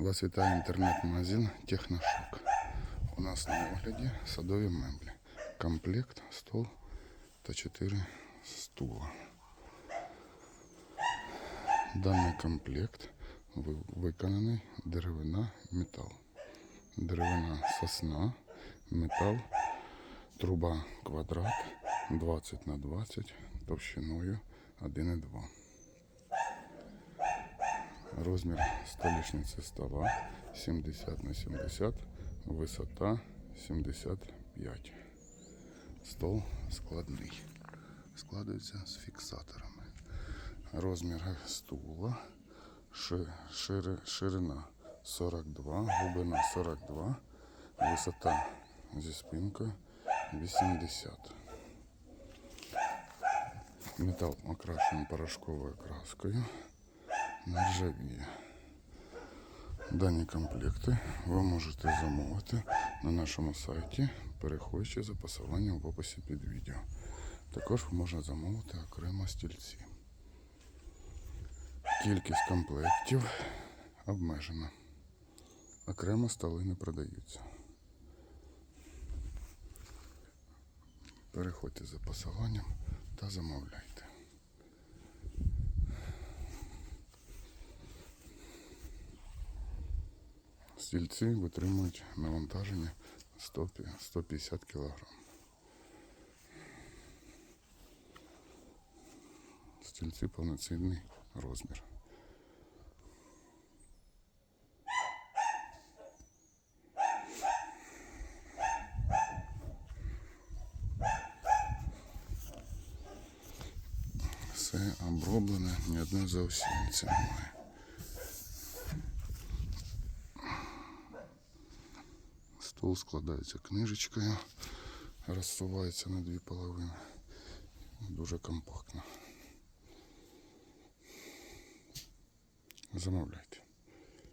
Вас вітає інтернет-магазин Техношок. У нас на огляді садові меблі. Комплект, стол та 4 стула. Даний комплект ви- виконаний деревина метал. Деревина сосна, метал, труба квадрат 20 на 20 товщиною 1,2. Розмір столішниці стола 70 на 70, висота 75. Стол складний. Складається з фіксаторами. Розмір стула, шири- ширина 42, глибина 42, висота зі спинкою 80. Метал окрашений порошковою краскою нержавіє. Дані комплекти ви можете замовити на нашому сайті, переходячи за посиланням в описі під відео. Також можна замовити окремо стільці. Кількість комплектів обмежена. Окремо столи не продаються. Переходьте за посиланням та замовляйте. Стільці витримують навантаження 100 пі- 150 кг. Стільці повноцінний розмір. Все оброблене, ні одної заусінці немає. Стол складається книжечкою, розсувається на дві половини. Дуже компактно. Замовляйте.